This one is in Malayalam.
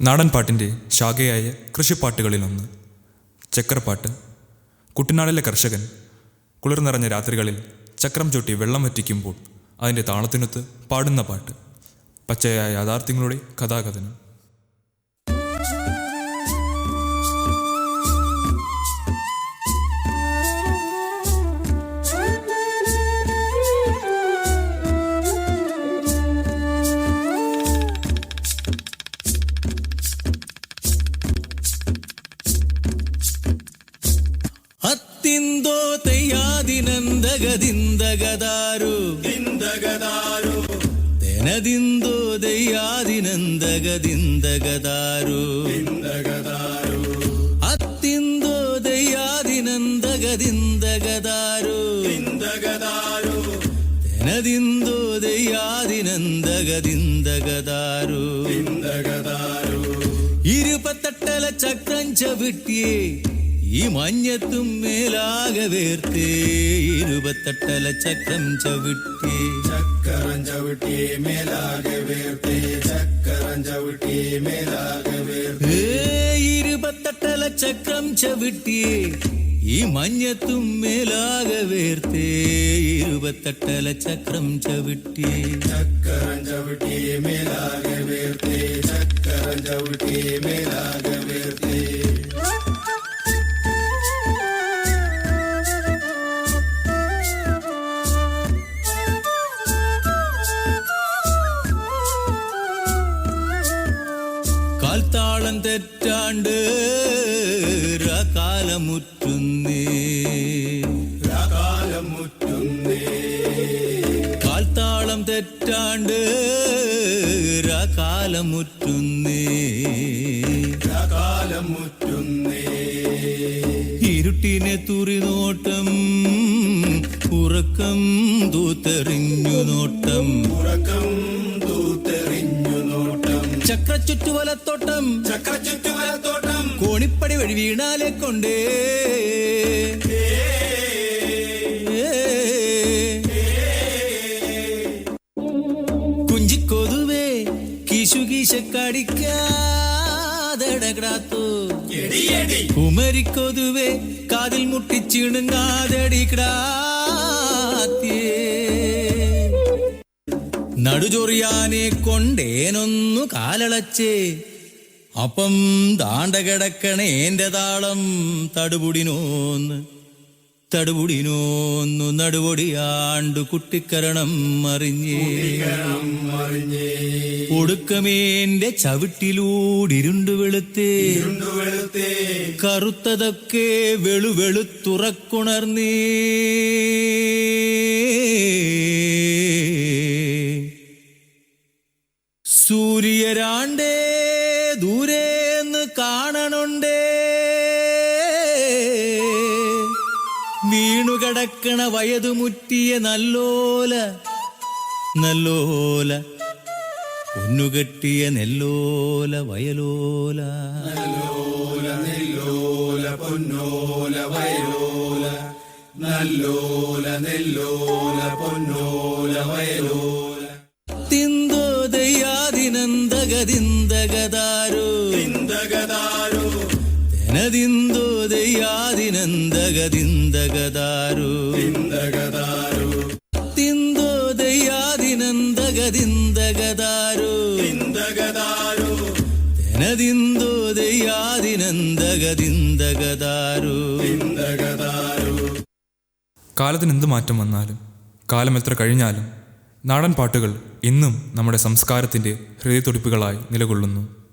നാടൻ പാട്ടിന്റെ ശാഖയായ കൃഷിപ്പാട്ടുകളിലൊന്ന്. ചക്രപ്പാട്ട്. കുട്ടനാടിലെ കർഷകൻ കുളിർ നിറഞ്ഞ രാത്രികളിൽ ചക്രം ചൂട്ടി വെള്ളം വറ്റിക്കുമ്പോൾ അതിന്റെ താളത്തിനൊത്ത് പാടുന്ന പാട്ട്. പച്ചയായ യാഥാർത്ഥ്യങ്ങളുടെ കഥാകഥനം. ಹತ್ತಿಂದೋ ದಯ್ಯಾದಿನಂದಗದಿಂದಗದಾರು ದಿಂದಗದಾರು ತೆನದಿಂದೋ ದಯ್ಯಾದಿನಂದಗದಿಂದಗದಾರು ದಿಂದಗದಾರು ಹತ್ತಿಂದೋ ದಯ್ಯಾದಿನಂದಗದಿಂದಗದಾರು ದಿಂದಗದಾರು ತೆನದಿಂದೋ ദയ്യാദിനന്ദഗതിന്ദഗതാരു ದಿಂದಗದಾರು ഇരുപത്തെട്ടല ചക്രം ചവിട്ടിയേ ഈ മഞ്ഞത്തും മേലാകെ വേർത്തേ ഇരുപത്തെട്ടല ചക്രം ചവിട്ടിയേ ചക്കരം ചവിട്ടി മേലാകെ വേർത്തേ ചക്കരം ചവിട്ടി മേലാകെ വേർത്തേ ഏ ഇരുപത്തെട്ടല ചക്രം ചവിട്ടിയേ ഈ മഞ്ഞത്തും മേലാകെ വേർത്തേ ഇരുപത്തെട്ടല ചക്രം ചവിട്ടിയേ ചക്കരം ചവിട്ടി മേലാകെ വേർത്തേ ചക്കരം ചവിട്ടി മേലാകെ വേർത്തേ കാൽത്താളം തെറ്റാണ്ട് കാലമുറ്റുന്നേ കാലമുറ്റുന്നേ കാൽത്താളം തെറ്റാണ്ട് കാലമുറ്റുന്നേ കാലമുറ്റുന്നേ ഇരുട്ടിനെ തുറിനോട്ടം ഉറക്കം തൂത്തെറിഞ്ഞു നോട്ടം. ഉറക്കം തൂത്തെറിഞ്ഞു നോട്ടം ചക്രച്ചുറ്റുവലത്തോട്ടം. ചക്രചുറ്റുവലത്തോട്ടം കോണിപ്പടി വഴി വീണാലെ കൊണ്ടേ. കുഞ്ചിക്കൊതുവേ കിശുകീശക്കടിക്കാതടകിടാത്തു. കുമരിക്കൊതുവേ കാതിൽ മുട്ടിച്ചിണുങ്ങാതടിക്കിടാത്തേ നടുചൊറിയാനെ കൊണ്ടേനൊന്നു കാലളച്ചേ. അപ്പം ദാണ്ട കിടക്കണേന്റെ താളം തടുപുടിനോന്ന്. തടുപുടിനോന്നു നടുപൊടിയാണ്ടു കുട്ടിക്കരണം മറിഞ്ഞേ ഒടുക്കമേന്റെ ചവിട്ടിലൂടിരുണ്ടു വെളുത്തേ കറുത്തതൊക്കെ വെളുവെളുത്തുറക്കുണർന്നേ. സൂര്യരാണ്ടേ ദൂരേന്ന് കാണണുണ്ടേ. വീണുകിടക്കണ വയതുമുറ്റിയ നല്ലോല നല്ലോല. പൊന്നുകെട്ടിയ നെല്ലോല വയലോല. നല്ലോല നെല്ലോല പൊന്നോല വയലോല. നല്ലോല നെല്ലോല പൊന്നോല വയലോല. ദയ്യാദിനന്ദഗതിന്ദഗതാരു ದಿಂದಗದಾರು തെനതിന്തോ ദയ്യാദിനന്ദഗതിന്ദഗതാരു ದಿಂದಗದಾರು തിന്തോ ദയ്യാദിനന്ദഗതിന്ദഗതാരു ದಿಂದಗದಾರು തെനതിന്തോ ദയ്യാദിനന്ദഗതിന്ദഗതാരു ದಿಂದಗದಾರು കാലത്തിന് എന്ത് മാറ്റം വന്നാലും കാലം എത്ര കഴിഞ്ഞാലും നാടൻ പാട്ടുകൾ ഇന്നും നമ്മുടെ സംസ്കാരത്തിന്റെ ഹൃദയത്തുടിപ്പുകളായി നിലകൊള്ളുന്നു.